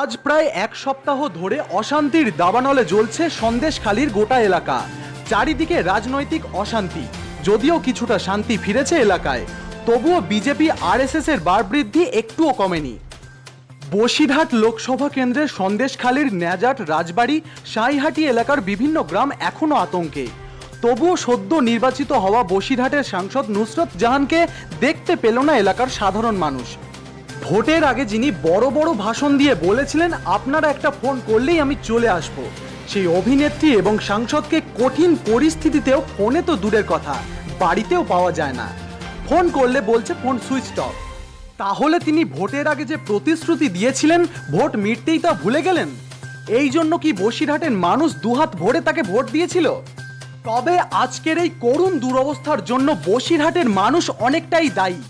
আজ প্রায় এক সপ্তাহ ধরে অশান্তির দাবানলে জ্বলছে সন্দেশখালির গোটা এলাকা। চারিদিকে রাজনৈতিক অশান্তি। যদিও কিছুটা শান্তি ফিরেছে এলাকায়, তবুও বিজেপি আরএসএস এর বার বৃদ্ধি একটুও কমেনি। বসিরহাট লোকসভা কেন্দ্রের সন্দেশখালীর ন্যাজাট রাজবাড়ি সাঁইহাটি এলাকার বিভিন্ন গ্রাম এখনও আতঙ্কে। তবুও সদ্য নির্বাচিত হওয়া বসিরহাটের সাংসদ নুসরত জাহানকে দেখতে পেল না এলাকার সাধারণ মানুষ। ভোটের আগে যিনি বড় বড় ভাষণ দিয়ে বলেছিলেন, আপনারা একটা ফোন করলেই আমি চলে আসব। সেই অভিনেত্রী এবং সাংসদকে কঠিন পরিস্থিতিতেও ফোনে তো দূরের কথা, বাড়িতেও পাওয়া যায় না। ফোন করলে বলছে ফোন সুইচ অফ। তাহলে তিনি ভোটের আগে যে প্রতিশ্রুতি দিয়েছিলেন, ভোট মিটতেই তা ভুলে গেলেন? এই জন্য কি বসিরহাটের মানুষ দুহাত ভরে তাকে ভোট দিয়েছিল? তবে আজকের এই করুণ দুরবস্থার জন্য বসিরহাটের মানুষ অনেকটাই দায়ী।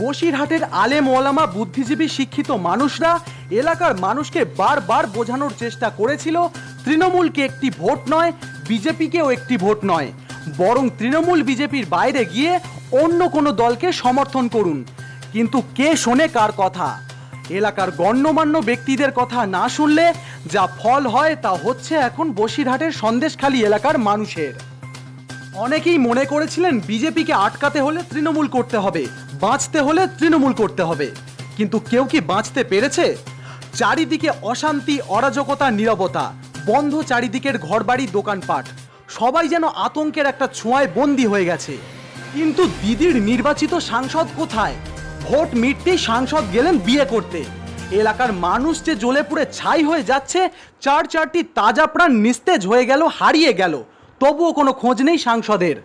বসিরহাটের আলেম ওলামা বুদ্ধিজীবী শিক্ষিত মানুষরা এলাকার মানুষকে বারবার বোঝানোর চেষ্টা করেছিল, তৃণমূলকে একটি ভোট নয়, বিজেপিকেও একটি ভোট নয়। বরং তৃণমূল বিজেপির বাইরে গিয়ে অন্য কোনো দলকে সমর্থন করুন। কিন্তু কে শোনে কার কথা? এলাকার গণ্যমান্য ব্যক্তিদের কথা না শুনলে যা ফল হয় তা হচ্ছে এখন বসিরহাটের সন্দেশখালী এলাকার মানুষের। অনেকেই মনে করেছিলেন বিজেপিকে আটকাতে হলে তৃণমূল করতে হবে। বাঁচতে হলে তৃণমূল করতে হবে। কিন্তু কেউ কি বাঁচতে পেরেছে? চারিদিকে অশান্তি, অরাজকতা, নীরবতা, বন্ধ চারিদিকের ঘরবাড়ি, দোকানপাট, সবাই যেন আতঙ্কের একটা ছোঁয়ায় বন্দি হয়ে গেছে। কিন্তু দিদির নির্বাচিত সাংসদ কোথায়? ভোট মিটতেই সাংসদ গেলেন বিয়ে করতে। এলাকার মানুষ যে জ্বলে পুড়ে ছাই হয়ে যাচ্ছে, চার চারটি তাজা প্রাণ নিস্তেজ হয়ে গেল, হারিয়ে গেল। তবুও কোনো খোঁজ নেই সাংসদের।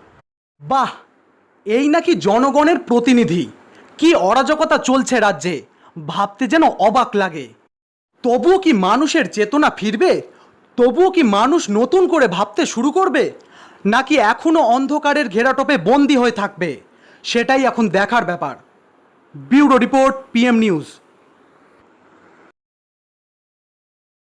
বাহ! এই নাকি জনগণের প্রতিনিধি? কি অরাজকতা চলছে রাজ্যে? ভাবতে যেন অবাক লাগে। তবুও কি মানুষের চেতনা ফিরবে? তবুও কি মানুষ নতুন করে ভাবতে শুরু করবে? নাকি এখনও অন্ধকারের ঘেরাটোপে বন্দি হয়ে থাকবে? সেটাই এখন দেখার ব্যাপার। Bureau report, PM news.